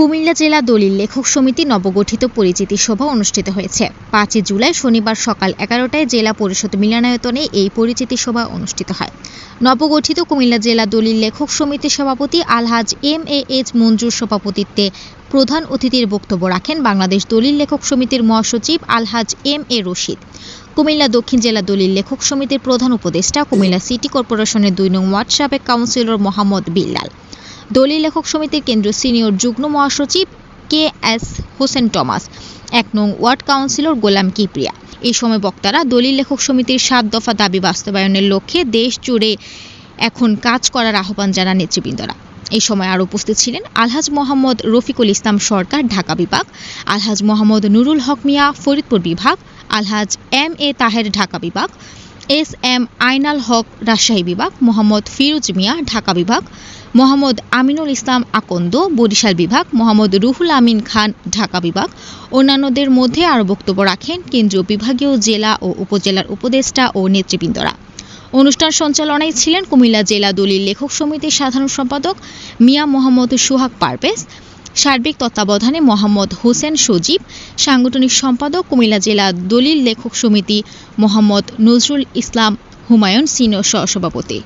কুমিল্লা জেলা দলিল লেখক সমিতি নবগঠিত পরিচিতি সভা অনুষ্ঠিত হয়েছে। পাঁচই জুলাই শনিবার সকাল এগারোটায় জেলা পরিষদ মিলনায়তনে এই পরিচিতি সভা অনুষ্ঠিত হয়। নবগঠিত কুমিল্লা জেলা দলিল লেখক সমিতির সভাপতি আলহাজ এম এ এইচ মঞ্জুর সভাপতিত্বে প্রধান অতিথির বক্তব্য রাখেন বাংলাদেশ দলিল লেখক সমিতির মহাসচিব আলহাজ এম এ রশিদ। কুমিল্লা দক্ষিণ জেলা দলিল লেখক সমিতির প্রধান উপদেষ্টা কুমিল্লা সিটি কর্পোরেশনের দুই নং ওয়ার্ড সাবেক কাউন্সিলর মোহাম্মদ বিল্লাল। দলিল লেখক সমিতির কেন্দ্রীয় সিনিয়র যুগ্ম মহাসচিব কে এস হোসেন টমাস, এক নং ওয়ার্ড কাউন্সিলর গোলাম কিপ্রিয়া। এই সময় বক্তারা দলিল লেখক সমিতির সাত দফা দাবি বাস্তবায়নের লক্ষ্যে দেশ জুড়ে এখন কাজ করার আহ্বান জানান নেতৃবৃন্দরা। এই সময় আরও উপস্থিত ছিলেন আলহাজ মোহাম্মদ রফিকুল ইসলাম সরকার, ঢাকা বিভাগ, আলহাজ মোহাম্মদ নুরুল হক মিয়া, ফরিদপুর বিভাগ, আলহাজ এম এ তাহের, ঢাকা বিভাগ, এস এম আইনাল হক, রাজশাহী বিভাগ, মোহাম্মদ ফিরোজ মিয়া, ঢাকা বিভাগ মোহাম্মদ আমিনুল ইসলাম আকন্দ, বরিশাল বিভাগ, মোহাম্মদ রুহুল আমিন খান, ঢাকা বিভাগ। অন্যান্যদের মধ্যে আরও বক্তব্য রাখেন কেন্দ্রীয় বিভাগীয় জেলা ও উপজেলার উপদেষ্টা ও নেতৃবৃন্দরা। অনুষ্ঠান সঞ্চালনায় ছিলেন কুমিল্লা জেলা দলিল লেখক সমিতির সাধারণ সম্পাদক মিয়া মোহাম্মদ সুহাগ পারভেজ, সার্বিক তত্ত্বাবধানে মোহাম্মদ হোসেন সজীব, সাংগঠনিক সম্পাদক কুমিল্লা জেলা দলিল লেখক সমিতি মোহাম্মদ নজরুল ইসলাম হুমায়ুন সিনিয়র সহসভাপতি।